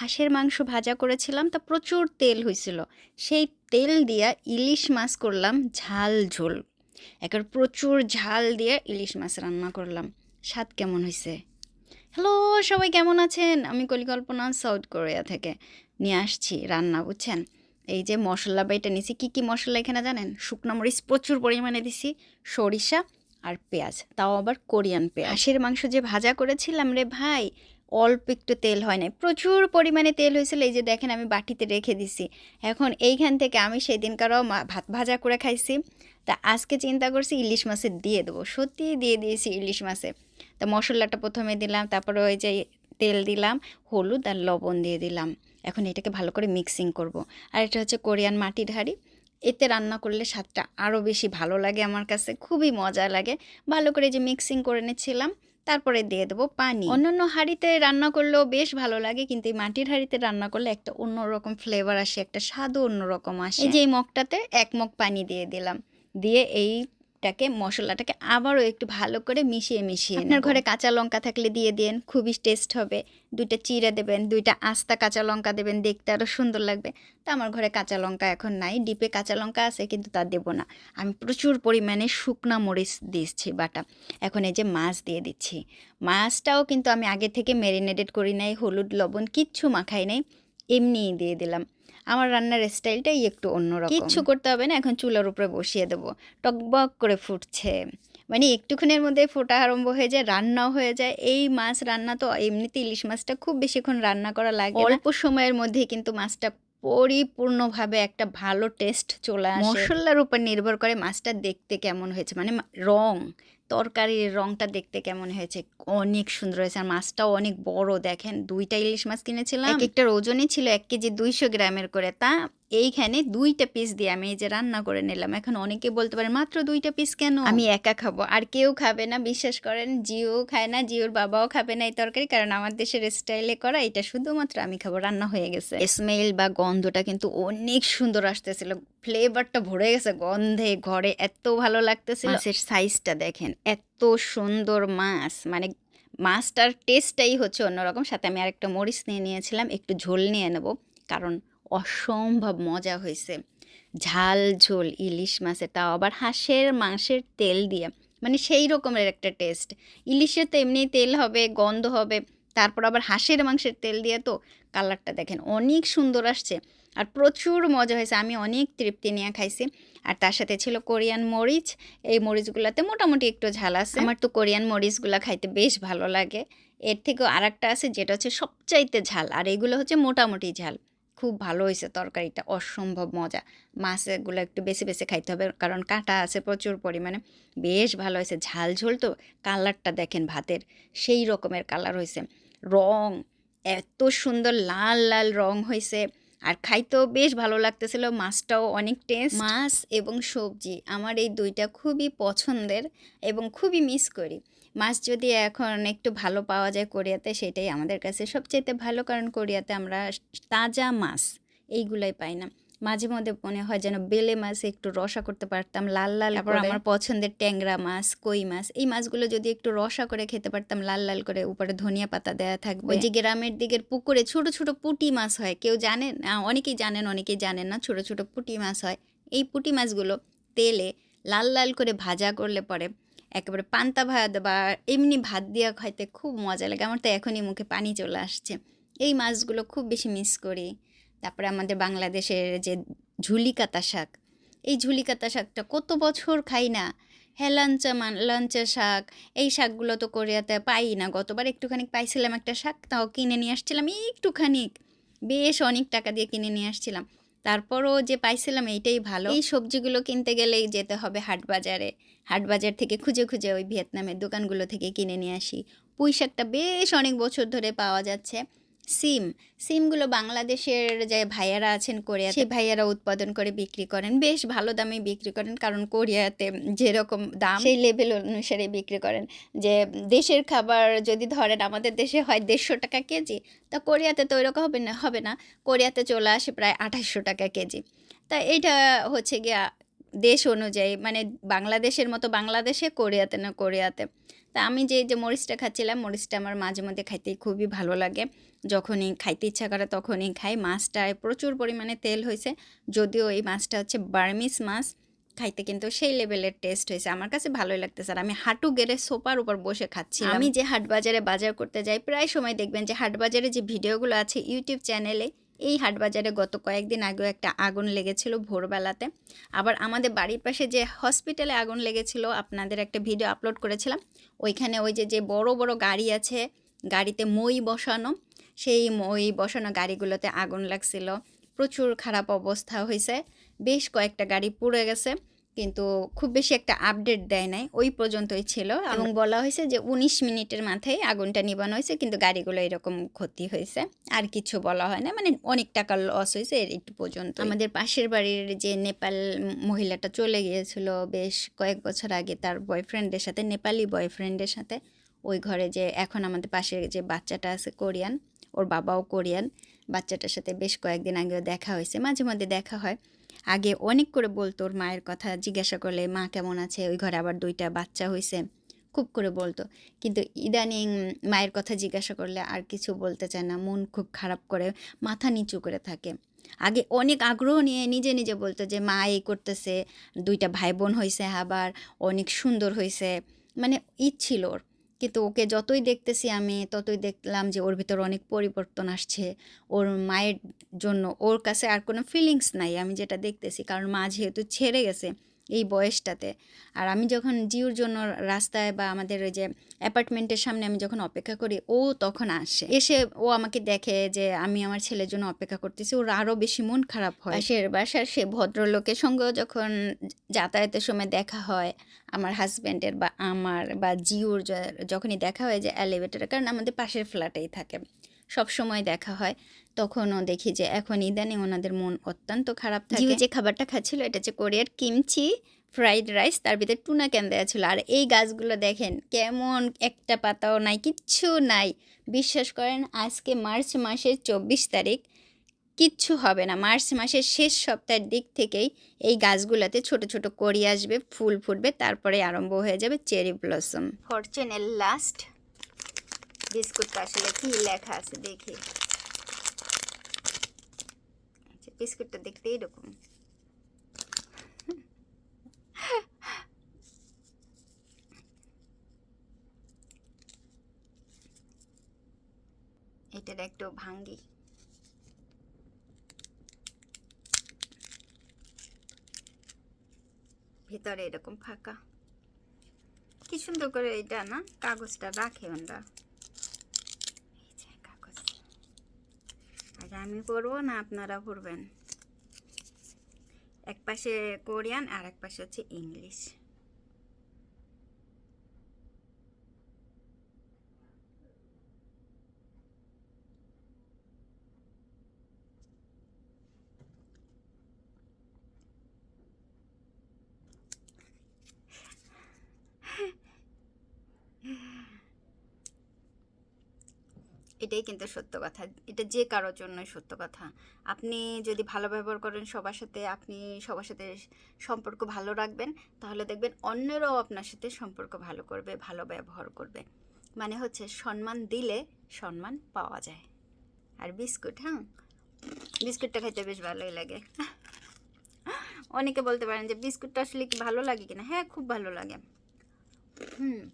হাঁসের মাংস ভাজা করেছিলাম, তা প্রচুর তেল হয়েছিল সেই তেল দিয়া ইলিশ মাছ করলাম ঝাল ঝোল। একবার প্রচুর ঝাল দিয়ে ইলিশ মাছ রান্না করলাম। স্বাদ কেমন হয়েছে হ্যালো, সবাই কেমন আছেন? আমি কলিকল্পনা, সাউথ কোরিয়া থেকে। নিয়ে আসছি রান্না, বুঝছেন? এই যে মশলা বাইটা নিছি, কি কি মশলা এখানে জানেন? শুকনো মরিচ প্রচুর পরিমাণে দিছি, সরিষা আর পেঁয়াজ, তাও আবার কোরিয়ান পেঁয়াজ। হাঁসের মাংস যে ভাজা করেছিলাম রে ভাই অল্প একটু তেল হয় নাই। প্রচুর পরিমাণে তেল হয়েছিল, এই যে দেখেন আমি বাটিতে রেখে দিছি। এখন এইখান থেকে আমি সেই দিনকারও ভাত ভাজা করে খাইছি। তা আজকে চিন্তা করছি ইলিশ মাছে দিয়ে দেবো। সত্যি দিয়ে দিয়েছি ইলিশ মাছে। তা মশলাটা প্রথমে দিলাম, তারপরে ওই যে তেল দিলাম, হলুদ আর লবণ দিয়ে দিলাম। এখন এটাকে ভালো করে মিক্সিং করব। আর এটা হচ্ছে কোরিয়ান মাটির হাঁড়ি। এতে রান্না করলে স্বাদটা আরও বেশি ভালো লাগে আমার কাছে, খুবই মজা লাগে। ভালো করে যে মিক্সিং করে নিচ্ছিলাম। তারপরে দিয়ে দেবো পানি। অন্যান্য হাঁড়িতে রান্না করলেও বেশ ভালো লাগে কিন্তু এই মাটির হাঁড়িতে রান্না করলে একটা অন্যরকম ফ্লেভার আসে একটা স্বাদও অন্যরকম আসে। এই যে এই মগটাতে এক মগ পানি দিয়ে দিলাম। দিয়ে এইটাকে মশলাটাকে আবারও একটু ভালো করে মিশিয়ে মিশিয়ে আপনার ঘরে কাঁচা লঙ্কা থাকলে দিয়ে দেন খুবই টেস্ট হবে। দুইটা চিড়ে দেবেন দুইটা আস্তা কাঁচা লঙ্কা দেবেন দেখতে আরও সুন্দর লাগবে। তা আমার ঘরে কাঁচা লঙ্কা এখন নাই ডিপে কাঁচা লঙ্কা আছে কিন্তু তা দেবো না। আমি প্রচুর পরিমাণে শুকনা মরিচ দিচ্ছি বাটা। এখন এই যে মাছ দিয়ে দিচ্ছি। মাছটাও কিন্তু আমি আগে থেকে ম্যারিনেটেড করি নাই হলুদ লবণ কিচ্ছু মাখাই নাই এমনিই দিয়ে দিলাম। আমার রান্নার স্টাইলটাই একটু অন্যরকম। কিচ্ছু করতে হবে না এখন চুলার উপরে বসিয়ে দেবো। টকবক করে ফুটছে। মানে একটুখানের মধ্যে ফোটা আরম্ভ হয়ে যায় রান্নাও হয়ে যায়। এই মাছ রান্না তো এমনিতে ইলিশ মাছটা খুব বেশিক্ষণ রান্না করা লাগে অল্প সময়ের মধ্যে কিন্তু মাছটা পরিপূর্ণভাবে একটা ভালো টেস্ট চলে আসে। মশলার উপর নির্ভর করে মাছটা দেখতে কেমন হয়েছে মানে রং তরকারির রংটা দেখতে কেমন হয়েছে? অনেক সুন্দর হয়েছে আর মাছটাও অনেক বড়। দেখেন, দুইটা ইলিশ মাছ কিনেছিলাম। একটার ওজনই ছিল এক কেজি দুইশো গ্রামের করে। তা এইখানে দুইটা পিস দিয়ে আমি এই যে রান্না করে নিলাম। এখন অনেকে বলতে পারে মাত্র দুইটা পিস কেন? আমি একা খাব। আর কেউ খাবে না। বিশ্বাস করেন জিও খায় না জিওর বাবাও খাবে না এই তরকারি। কারণ আমার দেশের স্টাইলে করা এটা শুধুমাত্র আমি খাব। রান্না হয়ে গেছে। স্মেল বা গন্ধটা কিন্তু অনেক সুন্দর আসতেছিল। ফ্লেভারটা ভরে গেছে গন্ধে ঘরে এত ভালো লাগতেছিল। মাছের সাইজটা দেখেন এত সুন্দর মাছ। মানে মাছটার টেস্টটাই হচ্ছে অন্যরকম। সাথে আমি আরেকটা মরিচ নিয়ে নিয়েছিলাম। একটু ঝোল নিয়ে নেব। কারণ অসম্ভব মজা হয়েছে ঝাল, ঝোল, ইলিশ মাছের তাও আবার হাঁসের মাংসের তেল দিয়ে মানে সেই রকমের একটা টেস্ট ইলিশের তো এমনি তেল হবে, গন্ধ হবে, তারপর আবার হাঁসের মাংসের তেল দিয়ে তো কালারটা দেখেন অনেক সুন্দর আসছে। আর প্রচুর মজা হয়েছে, আমি অনেক তৃপ্তি নিয়ে খাইছি। আর তার সাথে ছিল কোরিয়ান মরিচ, এই মরিচগুলোতে মোটামুটি একটু ঝাল আছে। আমার তো কোরিয়ান মরিচগুলো খাইতে বেশ ভালো লাগে। এর থেকেও আর একটা আছে, যেটা হচ্ছে সবচাইতে ঝাল, আর এগুলো হচ্ছে মোটামুটি ঝাল। খুব ভালো হয়েছে তরকারিটা, অসম্ভব মজা। মাছগুলো একটু বেশি বেশি খাইতে হবে, কারণ কাঁটা আছে প্রচুর পরিমাণে। বেশ ভালো হয়েছে, ঝাল ঝোল তো, কালারটা দেখেন ভাতের, সেই রকমের কালার হয়েছে। রং, এত সুন্দর লাল লাল রং হয়েছে। আর খাইতেও বেশ ভালো লাগতেছিল, মাছটাও অনেক টেস্ট মাছ এবং সবজি আমার এই দুইটা খুবই পছন্দের এবং খুবই মিস করি। মাছ যদি এখন একটু ভালো পাওয়া যায় কোরিয়াতে, সেটাই আমাদের কাছে সবচেয়ে ভালো। কারণ কোরিয়াতে আমরা তাজা মাছ এইগুলাই পাই না। মাঝে মধ্যে মনে হয় যেন বেলে মাছ একটু রসা করতে পারতাম লাল লাল তারপর আমার পছন্দের ট্যাংরা মাছ কই মাছ এই মাছগুলো যদি একটু রসা করে খেতে পারতাম লাল লাল করে উপরে ধনিয়া পাতা দেওয়া থাকবে। ওই যে গ্রামের দিকের পুকুরে ছোট ছোট পুঁটি মাছ হয় কেউ জানেন অনেকেই জানেন অনেকেই জানেন না ছোট ছোট পুঁটি মাছ হয়। এই পুঁটি মাছগুলো তেলে লাল লাল করে ভাজা করলে পরে একেবারে পান্তা ভাত বা এমনি ভাত দিয়ে খাইতে খুব মজা লাগে। আমার তো এখনই মুখে পানি চলে আসছে। এই মাছগুলো খুব বেশি মিস করি। তারপরে আমাদের বাংলাদেশের যে ঝুলি কাতা শাক, এই ঝুলি কাতা শাকটা কত বছর খাই না? হেলাঞ্চা মান, লাঞ্চা শাক, এই শাকগুলো তো কোরিয়াতে পাই না। গতবার একটুখানি পাইছিলাম একটা শাক, তাও কিনে নিয়ে আসছিলাম একটুখানি বেশ অনেক টাকা দিয়ে কিনে নিয়ে আসছিলাম। তারপরও যে পাইছিলাম এইটাই ভালো। এই সবজিগুলো কিনতে গেলেই যেতে হবে হাট বাজারে হাট বাজার থেকে খুঁজে খুঁজে ওই ভিয়েতনামের দোকানগুলো থেকে কিনে নিয়ে আসি। পুঁই শাকটা বেশ অনেক বছর ধরে পাওয়া যাচ্ছে। সিম, সিমগুলো বাংলাদেশের যে ভাইয়ারা আছেন কোরিয়া সেই ভাইয়ারা উৎপাদন করে বিক্রি করেন। বেশ ভালো দামে বিক্রি করেন, কারণ কোরিয়াতে যেরকম দাম, সেই লেভেল অনুসারে বিক্রি করেন। যে দেশের খাবার যদি ধরেন আমাদের দেশে হয় দেড়শো টাকা কেজি, তা কোরিয়াতে তো ওইরকম হবে না হবে না। কোরিয়াতে চলে আসে প্রায় আঠাশশো টাকা কেজি। তা এইটা হচ্ছে গিয়া দেশ অনুযায়ী মানে বাংলাদেশের মতো বাংলাদেশে কোরিয়াতে না কোরিয়াতে। তা আমি যে যে মরিচটা খাচ্ছিলাম, মরিচটা আমার মাঝে মধ্যে খাইতে খুবই ভালো লাগে। যখনই খাইতে ইচ্ছা করে তখনই খাই। মাছটায় প্রচুর পরিমাণে তেল হয়েছে যদিও এই মাছটা হচ্ছে বার্মিস মাছ। খাইতে কিন্তু সেই লেভেলের টেস্ট হয়েছে আমার কাছে ভালোই লাগতেছে। আর আমি হাঁটু গেড়ে সোফার উপর বসে খাচ্ছি আমি যে হাট বাজারে বাজার করতে যাই, প্রায় সময় দেখবেন যে হাট বাজারে যে ভিডিওগুলো আছে, ইউটিউব চ্যানেলে এই হাটবাজারে গত কয়েকদিন আগেও একটা আগুন লেগেছিল ভোরবেলাতে। আবার আমাদের বাড়ির পাশে যে হসপিটালে আগুন লেগেছিল, আপনাদের একটা ভিডিও আপলোড করেছিলাম। ওইখানে ওই যে যে বড় বড় গাড়ি আছে, গাড়িতে মই বসানো, সেই মই বসানো গাড়িগুলোতে আগুন লাগছিল। প্রচুর খারাপ অবস্থা হয়েছে বেশ কয়েকটা গাড়ি পুড়ে গেছে। কিন্তু খুব বেশি একটা আপডেট দেয় নাই। ওই পর্যন্তই ছিল এবং বলা হয়েছে যে উনিশ মিনিটের মাথায় আগুনটা নিবানো হয়েছে কিন্তু গাড়িগুলো এরকম ক্ষতি হয়েছে। আর কিছু বলা হয় না মানে অনেক টাকা লস হয়েছে এর একটু পর্যন্ত আমাদের পাশের বাড়ির যে নেপাল মহিলাটা চলে গিয়েছিল বেশ কয়েক বছর আগে তার বয়ফ্রেন্ডের সাথে নেপালি বয়ফ্রেন্ডের সাথে ওই ঘরে যে এখন আমাদের পাশে যে বাচ্চাটা আছে কোরিয়ান ওর বাবাও কোরিয়ান বাচ্চাটার সাথে বেশ কয়েকদিন আগেও দেখা হয়েছে মাঝে মধ্যে দেখা হয়। আগে অনেক করে বলতো ওর মায়ের কথা, জিজ্ঞাসা করলে, মা কেমন আছে? ওই ঘরে আবার দুইটা বাচ্চা হয়েছে খুব করে বলতো। কিন্তু ইদানিং মায়ের কথা জিজ্ঞাসা করলে আর কিছু বলতে চায় না, মন খুব খারাপ করে, মাথা নিচু করে থাকে। আগে অনেক আগ্রহ নিয়ে নিজে নিজে বলতো যে, মা এই করতেছে, দুইটা ভাই বোন হয়েছে আবার, অনেক সুন্দর হয়েছে মানে ইচ্ছিল ওর। কিন্তু ওকে যতই দেখতেছি আমি, ততই দেখলাম যে ওর ভিতর অনেক পরিবর্তন আসছে। ওর মায়ের জন্য ওর কাছে আর কোনো ফিলিংস নাই, আমি যেটা দেখতেছি। কারণ মা যেহেতু ছেড়ে গেছে এই বয়সটাতে। আর আমি যখন জিওর জন্য রাস্তায় বা আমাদের ওই যে অ্যাপার্টমেন্টের সামনে আমি যখন অপেক্ষা করি, ও তখন আসে। এসে ও আমাকে দেখে যে আমি আমার ছেলের জন্য অপেক্ষা করতেছি, ওর আরও বেশি মন খারাপ হয়। পাশের বাসার সে ভদ্রলোকের সঙ্গেও যখন যাতায়াতের সময় দেখা হয়, আমার হাজব্যান্ডের বা আমার বা জিওর যখনই দেখা হয় যে এলিভেটরে কারণ আমাদের পাশের ফ্ল্যাটেই থাকে। সব সময় দেখা হয়। তখনও দেখি যে এখন ইদানিং ওনাদের মন অত্যন্ত খারাপ থাকে। যে খাবারটা খাচ্ছিল এটা হচ্ছে কোরিয়ার কিমচি ফ্রাইড রাইস তার ভিতরে টুনা ক্যান দেওয়া ছিল। আর এই গাছগুলো দেখেন কেমন একটা পাতাও নাই কিচ্ছু নাই। বিশ্বাস করেন আজকে মার্চ মাসের চব্বিশ তারিখ কিচ্ছু হবে না। মার্চ মাসের শেষ সপ্তাহের দিক থেকেই এই গাছগুলোতে ছোট ছোট কড়ি আসবে ফুল ফুটবে তারপরে আরম্ভ হয়ে যাবে চেরি ব্লসম। ফরচুনের লাস্ট বিস্কুটটা আসলে কি লেখা আছে দেখি। আচ্ছা, বিস্কুটটা দেখতে এরকম। এটার একটু ভাঙ্গি। ভিতরে এরকম ফাঁকা। কি সুন্দর করে এটা না কাগজটা রাখে ওরা এই যে কাগজ আগে আমি করব না আপনারা পরবেন এক পাশে কোরিয়ান আর এক পাশে হচ্ছে ইংলিশ। এটাই কিন্তু সত্য কথা। এটা যে কারোর জন্যই সত্য কথা। আপনি যদি ভালো ব্যবহার করেন সবার সাথে, আপনি সবার সাথে সম্পর্ক ভালো রাখবেন, তাহলে দেখবেন অন্যরাও আপনার সাথে সম্পর্ক ভালো করবে, ভালো ব্যবহার করবে। মানে হচ্ছে সম্মান দিলে সম্মান পাওয়া যায়। আর বিস্কুট হ্যাঁ? বিস্কুটটা খাইতে বেশ ভালোই লাগে। অনেকে বলতে পারেন যে বিস্কুটটা আসলে কি ভালো লাগে কিনা? হ্যাঁ খুব ভালো লাগে। হুম।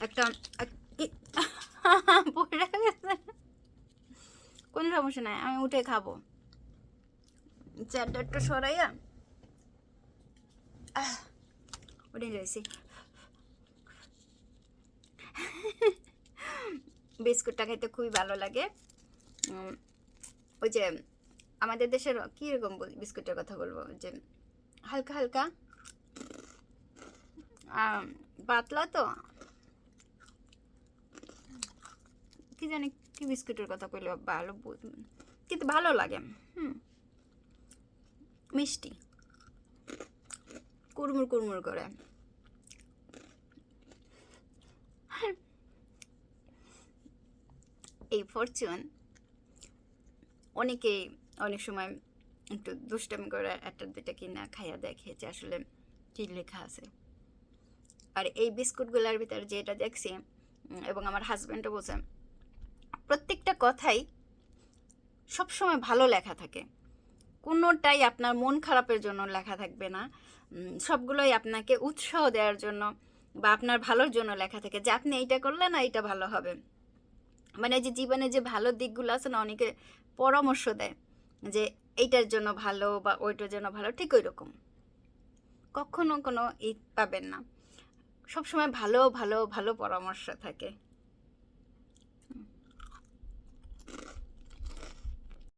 একটা কোনো সমস্যা নাই আমি উঠে খাব। চারটা সরাইয়া আহ, উঠে রয়েছি বিস্কুটটা খেতে খুবই ভালো লাগে। ওই যে আমাদের দেশের কীরকম বিস্কুটের কথা বলব? যে হালকা হালকা পাতলা তো কি জানি কি বিস্কুটের কথা কইলে ভালো কিন্তু ভালো লাগে। হুম। মিষ্টি। কুড়মুড় কুড়মুড় করে। এই ফরচুন অনেকেই অনেক সময় একটু দুষ্টামি করে একটা, দুইটা কিনা খাইয়া দেখে যে আসলে কী লেখা আছে। আর এই বিস্কুটগুলোর ভিতরে যেটা দেখছি এবং আমার হাজব্যান্ডও বলছে প্রত্যেকটা কথাই সবসময় ভালো লেখা থাকে। কোনোটাই আপনার মন খারাপের জন্য লেখা থাকবে না। সবগুলোই আপনাকে উৎসাহ দেওয়ার জন্য বা আপনার ভালোর জন্য লেখা থাকে যে, আপনি এইটা করলে না এইটা ভালো হবে। মানে যে জীবনে যে ভালো দিকগুলো আছে না, অনেকে পরামর্শ দেয় যে, এইটার জন্য ভালো বা ওইটার জন্য ভালো। ঠিক ওই রকম কখনো কোনো ই পাবেন না। সবসময় ভালো ভালো ভালো পরামর্শ থাকে।